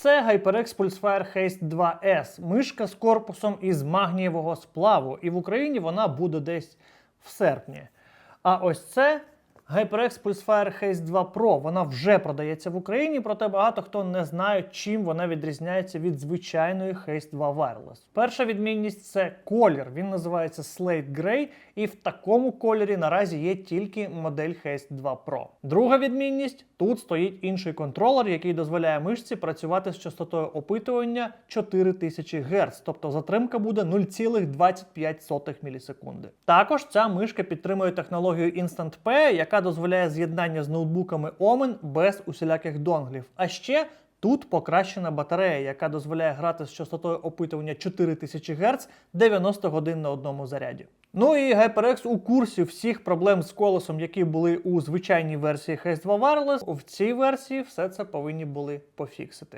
Це HyperX Pulsefire Haste 2S, мишка з корпусом із магнієвого сплаву, і в Україні вона буде десь в серпні. А ось це HyperX Pulsefire Haste 2 Pro. Вона вже продається в Україні, проте багато хто не знає, чим вона відрізняється від звичайної Haste 2 Wireless. Перша відмінність це колір. Він називається Slate Grey, і в такому кольорі наразі є тільки модель Haste 2 Pro. Друга відмінність тут стоїть інший контролер, який дозволяє мишці працювати з частотою опитування 4000 Гц, тобто затримка буде 0,25 мілісекунди. Також ця мишка підтримує технологію Instant P, яка дозволяє з'єднання з ноутбуками Omen без усіляких донглів. А ще Тут покращена батарея, яка дозволяє грати з частотою опитування 4000 Гц 90 годин на одному заряді. Ну і HyperX у курсі всіх проблем з колесом, які були у звичайній версії HS2 Wireless, в цій версії все це повинні були пофіксити.